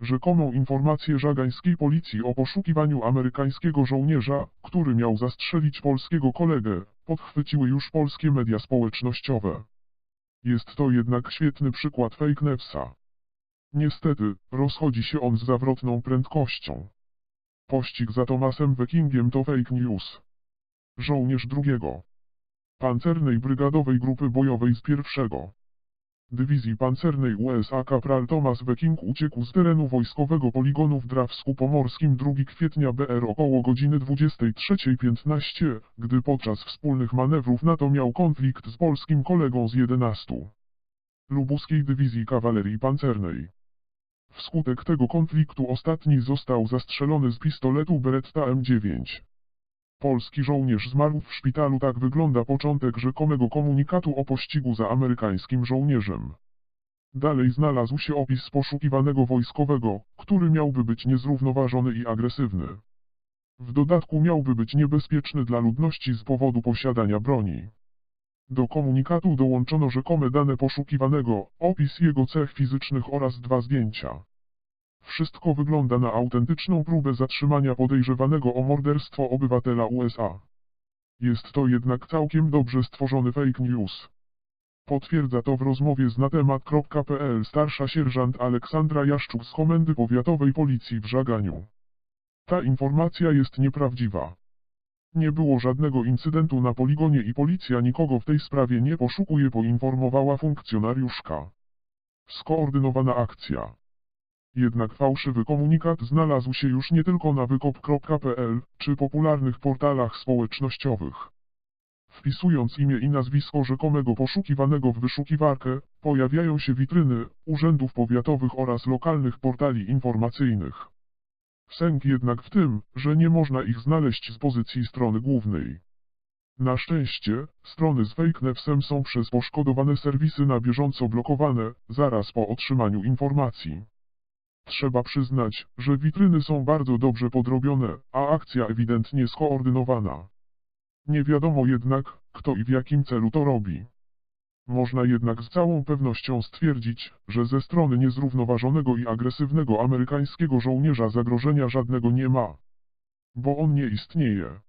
Rzekomą informację żagańskiej policji o poszukiwaniu amerykańskiego żołnierza, który miał zastrzelić polskiego kolegę, podchwyciły już polskie media społecznościowe. Jest to jednak świetny przykład fake newsa. Niestety, rozchodzi się on z zawrotną prędkością. Pościg za Tomasem Wekingiem to fake news. Żołnierz drugiego. Pancernej Brygadowej Grupy Bojowej z pierwszego. Dywizji Pancernej USA kapral Thomas Weking uciekł z terenu wojskowego poligonu w Drawsku Pomorskim 2 kwietnia BR około godziny 23.15, gdy podczas wspólnych manewrów NATO miał konflikt z polskim kolegą z 11. Lubuskiej Dywizji Kawalerii Pancernej. Wskutek tego konfliktu ostatni został zastrzelony z pistoletu Beretta M9. Polski żołnierz zmarł w szpitalu. Tak wygląda początek rzekomego komunikatu o pościgu za amerykańskim żołnierzem. Dalej znalazł się opis poszukiwanego wojskowego, który miałby być niezrównoważony i agresywny. W dodatku miałby być niebezpieczny dla ludności z powodu posiadania broni. Do komunikatu dołączono rzekome dane poszukiwanego, opis jego cech fizycznych oraz dwa zdjęcia. Wszystko wygląda na autentyczną próbę zatrzymania podejrzewanego o morderstwo obywatela USA. Jest to jednak całkiem dobrze stworzony fake news. Potwierdza to w rozmowie z natemat.pl starsza sierżant Aleksandra Jaszczuk z Komendy Powiatowej Policji w Żaganiu. Ta informacja jest nieprawdziwa. Nie było żadnego incydentu na poligonie i policja nikogo w tej sprawie nie poszukuje poinformowała funkcjonariuszka. Skoordynowana akcja. Jednak fałszywy komunikat znalazł się już nie tylko na wykop.pl czy popularnych portalach społecznościowych. Wpisując imię i nazwisko rzekomego poszukiwanego w wyszukiwarkę, pojawiają się witryny urzędów powiatowych oraz lokalnych portali informacyjnych. Sęk jednak w tym, że nie można ich znaleźć z pozycji strony głównej. Na szczęście, strony z fake newsem są przez poszkodowane serwisy na bieżąco blokowane, zaraz po otrzymaniu informacji. Trzeba przyznać, że witryny są bardzo dobrze podrobione, a akcja ewidentnie skoordynowana. Nie wiadomo jednak, kto i w jakim celu to robi. Można jednak z całą pewnością stwierdzić, że ze strony niezrównoważonego i agresywnego amerykańskiego żołnierza zagrożenia żadnego nie ma. Bo on nie istnieje.